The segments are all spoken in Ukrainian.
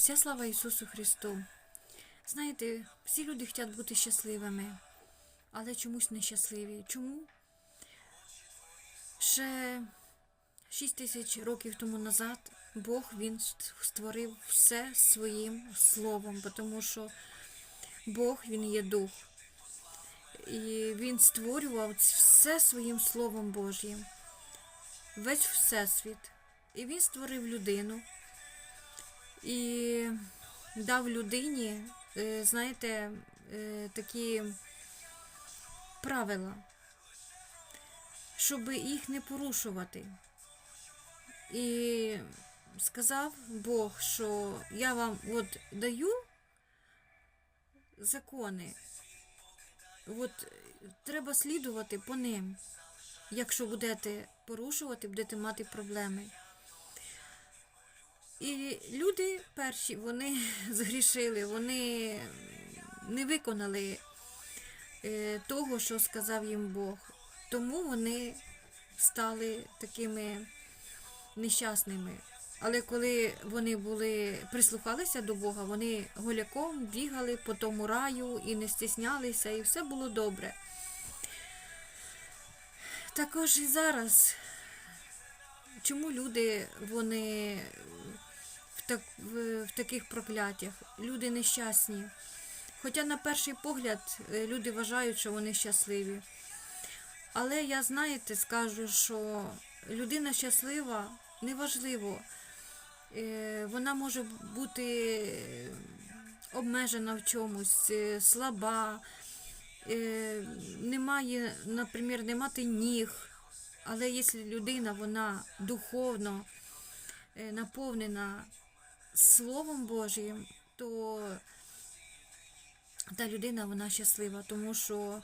Вся слава Ісусу Христу. Знаєте, всі люди хочуть бути щасливими, але чомусь нещасливі. Чому? Ще 6 тисяч років тому назад Бог Він створив все своїм словом, тому що Бог Він є дух. І Він створював все своїм Словом Божнім, весь Всесвіт. І він створив людину і дав людині, е, знаєте, е, такі правила, щоб їх не порушувати. І сказав Бог, що я вам от даю закони, от треба слідувати по ним. Якщо будете порушувати, будете мати проблеми. І люди перші, вони згрішили, вони не виконали е, того, що сказав їм Бог. Тому вони стали такими нещасними. Але коли вони були прислухалися до Бога, вони голяком бігали по тому раю і не стіснялися, і все було добре. Також і зараз, чому люди вони так, в, в таких прокляттях? Люди нещасні. Хоча на перший погляд е, люди вважають, що вони щасливі. Але я, знаєте, скажу, що людина щаслива неважливо. Е, Вона може бути обмежена в чомусь, е, слаба, е, немає, наприклад, не мати ніг. Але якщо людина вона духовно е, наповнена Словом Божим, то та людина вона щаслива, тому що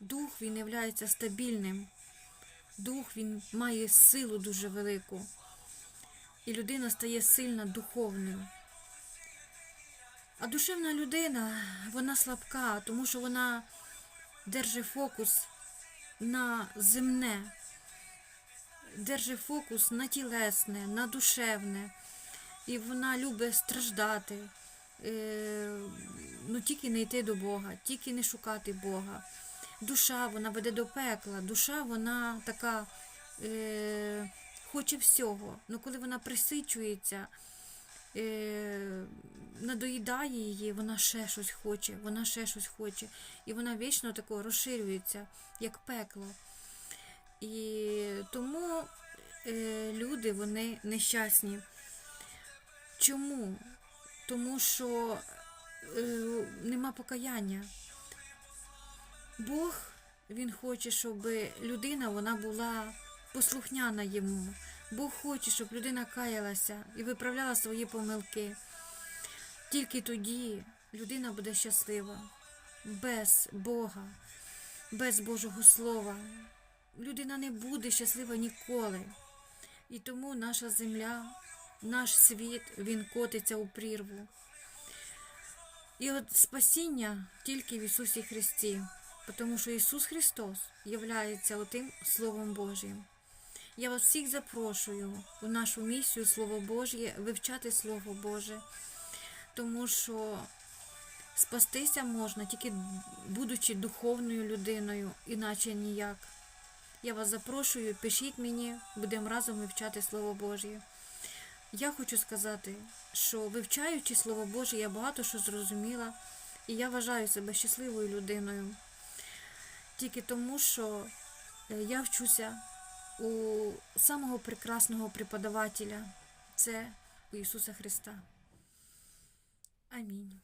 дух він є стабільним. Дух він має силу дуже велику. І людина стає сильна духовною. А душевна людина, вона слабка, тому що вона держить фокус на земне, держить фокус на тілесне, на душевне. І вона любить страждати, е, ну тільки не йти до Бога, тільки не шукати Бога. Душа вона веде до пекла, душа вона така е, хоче всього. Ну коли вона присичується, е, надоїдає її, вона ще щось хоче, вона ще щось хоче. І вона вічно тако розширюється, як пекло. І тому е, люди вони нещасні. Чому? Тому що е, нема покаяння. Бог він хоче, щоб людина вона була послухняна йому. Бог хоче, щоб людина каялася і виправляла свої помилки. Тільки тоді людина буде щаслива. Без Бога, без Божого Слова. Людина не буде щаслива ніколи. І тому наша земля, наш світ, він котиться у прірву. І от спасіння тільки в Ісусі Христі, тому що Ісус Христос являється отим Словом Божим. Я вас всіх запрошую у нашу місію Слово Божє, вивчати Слово Боже, тому що спастися можна тільки будучи духовною людиною, іначе ніяк. Я вас запрошую, пишіть мені, будемо разом вивчати Слово Божє. Я хочу сказати, що вивчаючи Слово Боже, я багато що зрозуміла, і я вважаю себе щасливою людиною. Тільки тому, що е, я вчуся у самого прекрасного преподавателя це у Ісуса Христа. Амінь.